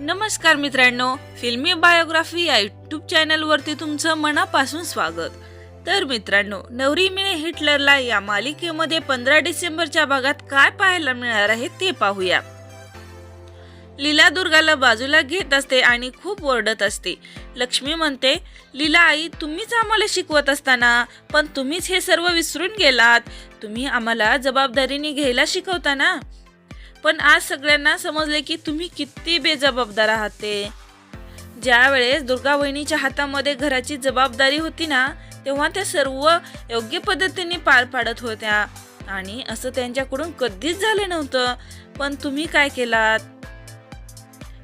नमस्कार मित्रांनो फिल्मी बायोग्राफी या यूट्यूब चॅनलवरती तुमचं मनापासून स्वागत. तर मित्रांनो नवरी मिळे हिटलरला या मालिकेमध्ये पंधरा डिसेंबरच्या भागात काय पाहायला मिळणार आहे ते पाहूया. लीला दुर्गाला बाजूला घेत असते आणि खूप ओरडत असते. लक्ष्मी म्हणते लीला आई तुम्हीच आम्हाला शिकवत असताना पण तुम्हीच हे सर्व विसरून गेलात. तुम्ही आम्हाला जबाबदारीने घ्यायला शिकवता ना? पण आज सगळ्यांना समजले की तुम्ही किती बेजबाबदार आहात. ते ज्यावेळेस दुर्गा वहिनीच्या हातामध्ये घराची जबाबदारी होती ना तेव्हा त्या सर्व योग्य पद्धतीने पार पाडत होत्या. आणि असं त्यांच्याकडून कधीच झालं नव्हतं. पण तुम्ही काय केलात?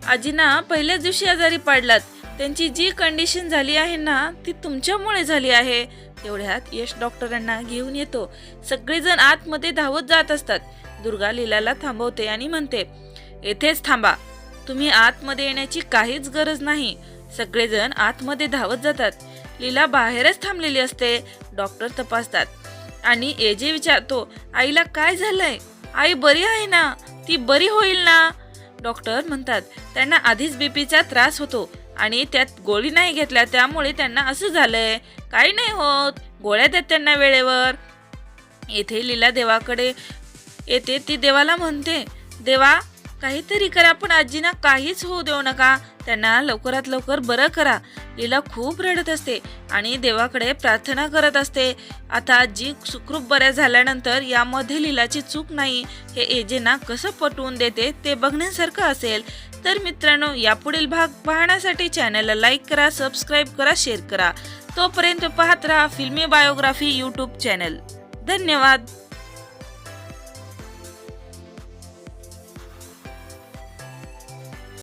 आजीना पहिल्याच दिवशी आजारी पाडलात. त्यांची जी कंडिशन झाली आहे ना ती तुमच्यामुळे झाली आहे. तेवढ्यात यश डॉक्टरांना घेऊन येतो. सगळेजण आतमध्ये धावत जात असतात. दुर्गा लीलाला थांबवते आणि म्हणते येथेच थांबा. तुम्ही आतमध्ये येण्याची काहीच गरज नाही. सगळेजण आतमध्ये धावत जातात. लीला बाहेरच थांबलेली असते. डॉक्टर तपासतात. आणि एजे विचारतो आईला काय झालंय? आई बरी आहे ना? ती बरी होईल ना? डॉक्टर म्हणतात त्यांना आधीच बीपीचा त्रास होतो. आणि त्यात गोळी नाही घेतल्या त्यामुळे त्यांना असं झालंय काही नाही होत गोळ्या देत त्यांना वेळेवर. येथे लीला देवाकडे येते ती देवाला म्हणते देवा काहीतरी करा पण आजीना काहीच होऊ देऊ नका. त्यांना लवकरात लवकर बरं करा. लीला खूप रडत असते आणि देवाकडे प्रार्थना करत असते. आता आजी सुखरूप बऱ्या झाल्यानंतर यामध्ये लीलाची चूक नाही. हे एजेना कसं पटवून देते ते बघण्यासारखं असेल. तर मित्रांनो यापुढील भाग पाहण्यासाठी चॅनलला लाईक करा सबस्क्राईब करा शेअर करा. तोपर्यंत पाहत राहा फिल्मी बायोग्राफी यूट्यूब चॅनल. धन्यवाद.